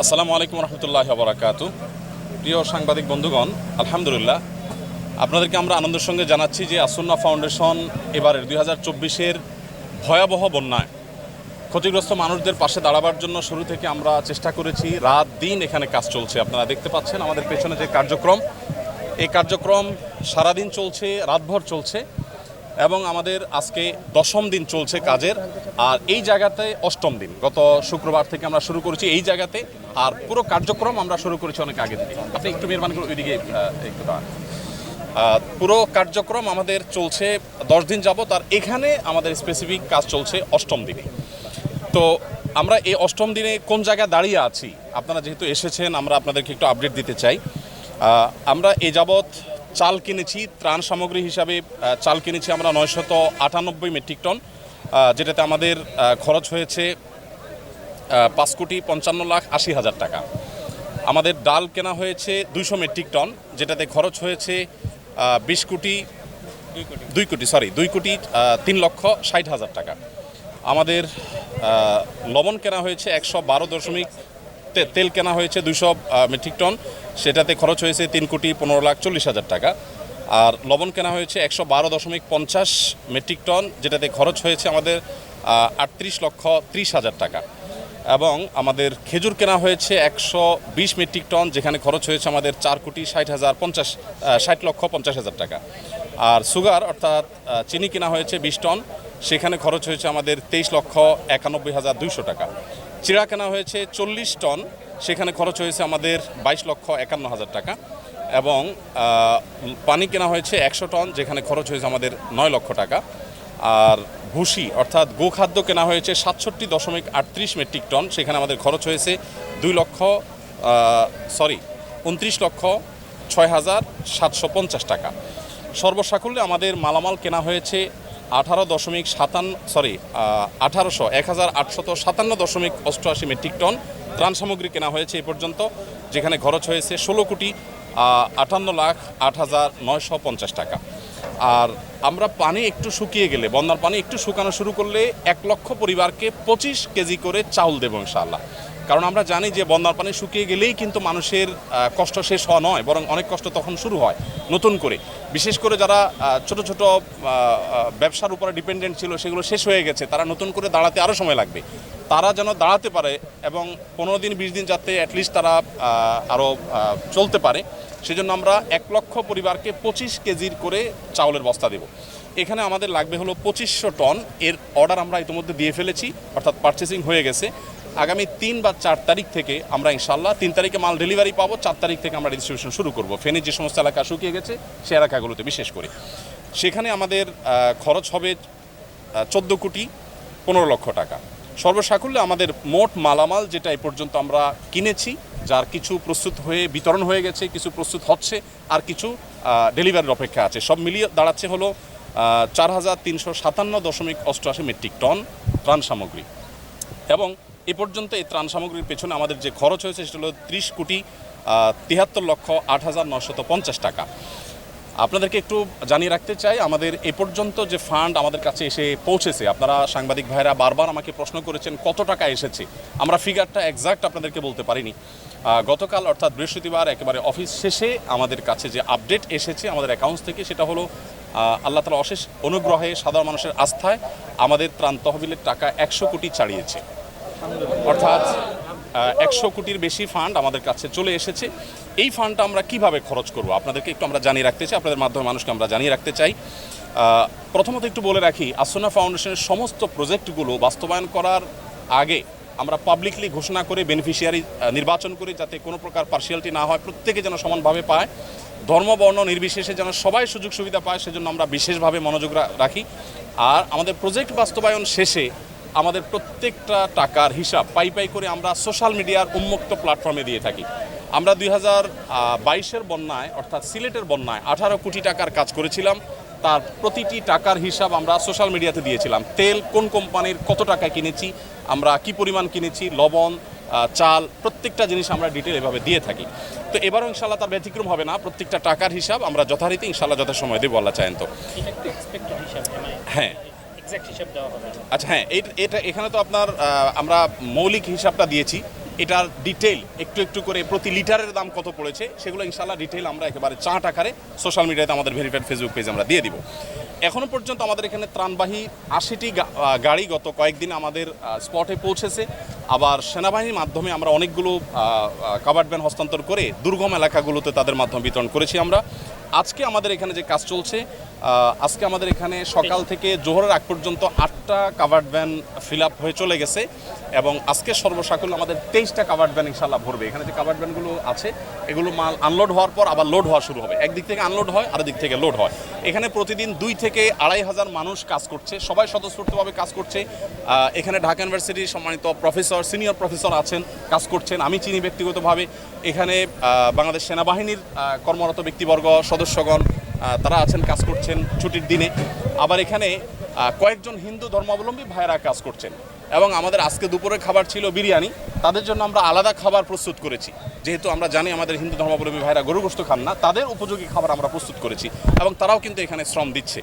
আসসালামু আলাইকুম রহমতুল্লাহ বরাকাত। প্রিয় সাংবাদিক বন্ধুগণ, আলহামদুলিল্লাহ। আপনাদেরকে আমরা আনন্দের সঙ্গে জানাচ্ছি যে আসন্না ফাউন্ডেশন এবারের দুই হাজার চব্বিশের ভয়াবহ বন্যায় ক্ষতিগ্রস্ত মানুষদের পাশে দাঁড়াবার জন্য শুরু থেকে আমরা চেষ্টা করেছি। রাত দিন এখানে কাজ চলছে। আপনারা দেখতে পাচ্ছেন আমাদের পেছনে যে কার্যক্রম, এই কার্যক্রম সারাদিন চলছে, রাতভর চলছে। এবং আমাদের আজকে দশম দিন চলছে কাজের, আর এই জায়গাতে অষ্টম দিন। গত শুক্রবার থেকে আমরা শুরু করেছি এই জায়গাতে, আর পুরো কার্যক্রম আমরা শুরু করেছি অনেক আগে থেকে। আপনি একটু মেহরবানি করে ওইদিকে একটু পুরো কার্যক্রম আমাদের চলছে দশ দিন যাবত আর এখানে আমাদের স্পেসিফিক কাজ চলছে অষ্টম দিনে। তো আমরা এই অষ্টম দিনে কোন জায়গায় দাঁড়িয়ে আছি? আপনারা যেহেতু এসেছেন, আমরা আপনাদেরকে একটু আপডেট দিতে চাই। আমরা এ যাবৎ চাল কিনেছি ত্রাণ সামগ্রী হিসাবে চাল কিনেছি আমরা নয়শত আটানব্বই মেট্রিক টন যেটাতে আমাদের খরচ হয়েছে পাঁচ কোটি পঞ্চান্ন লাখ আশি হাজার টাকা। আমাদের ডাল কেনা হয়েছে দুইশো মেট্রিক টন যেটাতে খরচ হয়েছে বিশ কোটি দুই কোটি। সরি দুই কোটি তিন লক্ষ ষাট হাজার টাকা। আমাদের লবণ কেনা হয়েছে একশো বারো দশমিক তেল কেনা হয়েছে দুইশো মেট্রিক টন সেটাতে খরচ হয়েছে তিন কোটি পনেরো লাখ চল্লিশ হাজার টাকা। আর লবণ কেনা হয়েছে একশো বারো দশমিক পঞ্চাশ মেট্রিক টন, যেটাতে খরচ হয়েছে আমাদের আটত্রিশ লক্ষ ত্রিশ হাজার টাকা। এবং আমাদের খেজুর কেনা হয়েছে একশো বিশ মেট্রিক টন, যেখানে খরচ হয়েছে আমাদের চার কোটি ষাট হাজার পঞ্চাশ ষাট লক্ষ পঞ্চাশ হাজার টাকা। আর সুগার, অর্থাৎ চিনি কেনা হয়েছে বিশ টন, সেখানে খরচ হয়েছে আমাদের তেইশ লক্ষ একানব্বই হাজার দুইশো টাকা। চিড়া কেনা হয়েছে চল্লিশ টন, সেখানে খরচ হয়েছে আমাদের বাইশ লক্ষ একান্ন হাজার টাকা এবং পানি কেনা হয়েছে একশো টন, যেখানে খরচ হয়েছে আমাদের নয় লক্ষ টাকা। আর ভুসি, অর্থাৎ গোখাদ্য কেনা হয়েছে সাতষট্টি দশমিক আটত্রিশ মেট্রিক টন, সেখানে আমাদের খরচ হয়েছে দুই লক্ষ সরি, উনত্রিশ লক্ষ ছয় হাজার সাতশো পঞ্চাশ টাকা। সর্বসাকুল্যে আমাদের মালামাল কেনা হয়েছে আঠারো দশমিক সাতান্ন সরি আঠারোশো এক হাজার আটশত সাতান্ন দশমিক অষ্টআশি মেট্রিক টন ত্রাণ সামগ্রী কেনা হয়েছে এ পর্যন্ত, যেখানে খরচ হয়েছে ষোলো কোটি আটান্ন লাখ আট হাজার নয়শো পঞ্চাশ টাকা। আর আমরা পানি একটু শুকিয়ে গেলে, বন্যার পানি একটু শুকানো শুরু করলে এক লক্ষ পরিবারকে পঁচিশ কেজি করে চাউল দেবো ইনশাআল্লাহ। কারণ আমরা জানি যে বন্যার পানি শুকিয়ে গেলেই কিন্তু মানুষের কষ্ট শেষ হওয়া নয়, বরং অনেক কষ্ট তখন শুরু হয় নতুন করে। বিশেষ করে যারা ছোট ছোট ব্যবসার উপরে ডিপেন্ডেন্ট ছিল, সেগুলো শেষ হয়ে গেছে, তারা নতুন করে দাঁড়াতে আরও সময় লাগবে। তারা যেন দাঁড়াতে পারে এবং পনেরো দিন, বিশ দিন যাতে অ্যাটলিস্ট তারা আরও চলতে পারে, সেজন্য আমরা এক লক্ষ পরিবারকে পঁচিশ কেজির করে চাউলের বস্তা দেব। এখানে আমাদের লাগবে হলো পঁচিশশো টন, এর অর্ডার আমরা ইতিমধ্যে দিয়ে ফেলেছি, অর্থাৎ পারচেসিং হয়ে গেছে। আগামী তিন বা চার তারিখ থেকে আমরা ইনশাল্লাহ তিন তারিখে মাল ডেলিভারি পাবো, চার তারিখ থেকে আমরা ডিস্ট্রিবিউশন শুরু করব। ফেনীর যে সমস্ত এলাকা শুকিয়ে গেছে সে এলাকাগুলোতে বিশেষ করে। সেখানে আমাদের খরচ হবে চোদ্দ কোটি পনেরো লক্ষ টাকা। সর্বসাকুল্যে আমাদের মোট মালামাল যেটা এই পর্যন্ত আমরা কিনেছি, যার কিছু প্রস্তুত হয়ে বিতরণ হয়ে গেছে, কিছু প্রস্তুত হচ্ছে, আর কিছু ডেলিভারির অপেক্ষা আছে। সব মিলিয়ে দাঁড়াচ্ছে হলো চার হাজার তিনশো সাতান্ন দশমিক অষ্টআশি মেট্রিক টন ত্রাণ সামগ্রী। এবং এ পর্যন্ত এই ত্রাণ সামগ্রীর পেছনে আমাদের যে খরচ হয়েছে সেটা হলো ত্রিশ কোটি তিয়াত্তর লক্ষ আট হাজার নশত পঞ্চাশ টাকা। আপনাদেরকে একটু জানিয়ে রাখতে চাই, আমাদের এ পর্যন্ত যে ফান্ড আমাদের কাছে এসে পৌঁছেছে, আপনারা সাংবাদিক ভাইরা বারবার আমাকে প্রশ্ন করেছেন, কত টাকা এসেছে? আমরা ফিগারটা এক্সাক্ট আপনাদেরকে বলতে পারিনি। গতকাল অর্থাৎ বৃহস্পতিবার একেবারে অফিস শেষে আমাদের কাছে যে আপডেট এসেছে আমাদের অ্যাকাউন্টস থেকে, সেটা হলো আল্লাহ তালা অশেষ অনুগ্রহে সাধারণ মানুষের আস্থায় আমাদের ত্রাণ তহবিলের টাকা একশো কোটি ছাড়িয়েছে। অর্থাৎ একশো কোটির বেশি ফান্ড আমাদের কাছে চলে এসেছে। এই ফান্ডটা আমরা কীভাবে খরচ করব? আপনাদেরকে একটু আমরা জানিয়ে রাখতে চাই, আপনাদের মাধ্যমে মানুষকে আমরা জানিয়ে রাখতে চাই। প্রথমত একটু বলে রাখি, আসনা ফাউন্ডেশনের সমস্ত প্রজেক্টগুলো বাস্তবায়ন করার আগে আমরা পাবলিকলি ঘোষণা করে বেনিফিশিয়ারি নির্বাচন করি যাতে কোনো প্রকার পার্সিয়ালিটি না হয়, প্রত্যেকে যেন সমানভাবে পায়। ধর্ম, বর্ণ নির্বিশেষে যেন সবাই সুযোগ সুবিধা পায়, সেজন্য আমরা বিশেষভাবে মনোযোগ রাখি। আর আমাদের প্রজেক্ট বাস্তবায়ন শেষে আমাদের প্রত্যেকটা টাকার হিসাব পাই পাই করে আমরা সোশ্যাল মিডিয়ার উন্মুক্ত প্ল্যাটফর্মে দিয়ে থাকি। আমরা দুই হাজার বাইশের বন্যায় অর্থাৎ সিলেটের বন্যায় আঠারো কোটি টাকার কাজ করেছিলাম। তার প্রতিটি টাকার হিসাব আমরা সোশ্যাল মিডিয়াতে দিয়েছিলাম। তেল কোন কোম্পানির কত টাকা কিনেছি আমরা কি পরিমাণ কিনেছি লবণ চাল প্রত্যেকটা জিনিস আমরা ডিটেল এভাবে দিয়ে থাকি। তো এবারও ইনশাল্লাহ তার ব্যতিক্রম হবে না। প্রত্যেকটা টাকার হিসাব আমরা যথারীতি ইনশাল্লাহ যথাসময় দেবো আল্লাহ চায়েন তো। মানে হ্যাঁ। আচ্ছা হ্যাঁ এটা এখানে তো আপনার আমরা মৌলিক হিসাবটা দিয়েছি। এটার ডিটেল একটু একটু করে প্রতি লিটারের দাম কত পড়েছে, সেগুলো ইনশাল্লাহ ডিটেল আমরা একেবারে চাট আকারে সোশ্যাল মিডিয়াতে আমাদের ভেরিফাইড ফেসবুক পেজে আমরা দিয়ে দিব। এখনও পর্যন্ত আমাদের এখানে ত্রাণবাহী আশিটি গাড়ি গত কয়েকদিন আমাদের স্পটে পৌঁছেছে। আবার সেনাবাহিনীর মাধ্যমে আমরা অনেকগুলো কাভার্ড ভ্যান হস্তান্তর করে দুর্গম এলাকাগুলোতে তাদের মাধ্যমে বিতরণ করেছি আমরা। আজকে আমাদের এখানে যে কাজ চলছে আজকে আমাদের এখানে সকাল থেকে জোহরের আগ পর্যন্ত আটটা কাভার্ড ভ্যান ফিল আপ হয়ে চলে গেছে এবং আজকে সর্বসাকুল আমাদের তেইশটা কাভার্ড ভ্যান ইনশাল্লাহ ভরবে। এখানে যে কাভার্ড ভ্যানগুলো আছে, এগুলো মাল আনলোড হওয়ার পর আবার লোড হওয়া শুরু হবে। একদিক থেকে আনলোড হয় আর দিক থেকে লোড হয়। এখানে প্রতিদিন দুই থেকে আড়াই হাজার মানুষ কাজ করছে। সবাই স্বতঃস্ফূর্তভাবে কাজ করছে। এখানে ঢাকা ইউনিভার্সিটির সম্মানিত প্রফেসর সিনিয়র প্রফেসর আছেন, কাজ করছেন। আমি চিনি ব্যক্তিগতভাবে। এখানে বাংলাদেশ সেনাবাহিনীর কর্মরত ব্যক্তিবর্গ, সদস্যগণ তারা আছেন, কাজ করছেন ছুটির দিনে। আবার এখানে কয়েকজন হিন্দু ধর্মাবলম্বী ভাইয়েরা কাজ করছেন। এবং আমাদের আজকে দুপুরের খাবার ছিল বিরিয়ানি। তাদের জন্য আমরা আলাদা খাবার প্রস্তুত করেছি। যেহেতু আমরা জানি আমাদের হিন্দু ধর্মাবলম্বী ভাইরা গরু খান না, তাদের উপযোগী খাবার আমরা প্রস্তুত করেছি। এবং তারাও কিন্তু এখানে শ্রম দিচ্ছে।